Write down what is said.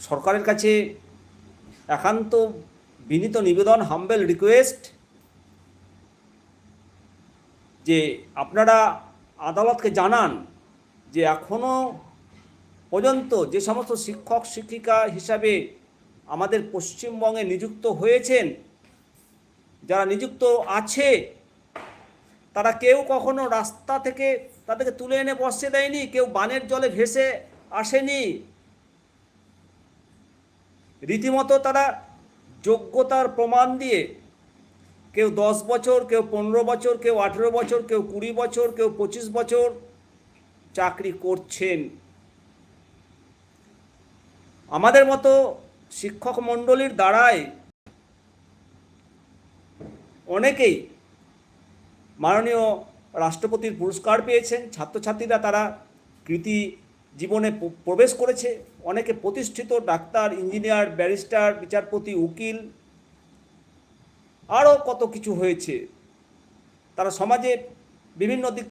সরকারের কাছে একান্ত বিনীত নিবেদন হাম্বেল রিকোয়েস্ট যে আপনারা আদালতকে জানান যে এখনও পর্যন্ত যে সমস্ত শিক্ষক, শিক্ষিকা হিসাবে আমাদের পশ্চিমবঙ্গে নিযুক্ত হয়েছেন, যারা নিযুক্ত আছে, তারা কেউ কখনো রাস্তা থেকে তাদেরকে তুলে এনে বসতে দেয়নি, কেউ বানের জলে ভেসে আসেনি। রীতিমতো তারা যোগ্যতার প্রমাণ দিয়ে কেউ দশ বছর, কেউ পনেরো বছর, কেউ আঠেরো বছর, কেউ কুড়ি বছর, কেউ পঁচিশ বছর চাকরি করছেন। আমাদের মতো শিক্ষক মণ্ডলীর দ্বারায় অনেকেই মাননীয় রাষ্ট্রপতির পুরস্কার পেয়েছেন। ছাত্রছাত্রীরা তারা কৃতি জীবনে প্রবেশ করেছে। অনেকে প্রতিষ্ঠিত ডাক্তার, ইঞ্জিনিয়ার, ব্যারিস্টার, বিচারপতি, উকিল, আরও কত কিছু হয়েছে। তারা সমাজে বিভিন্ন দিক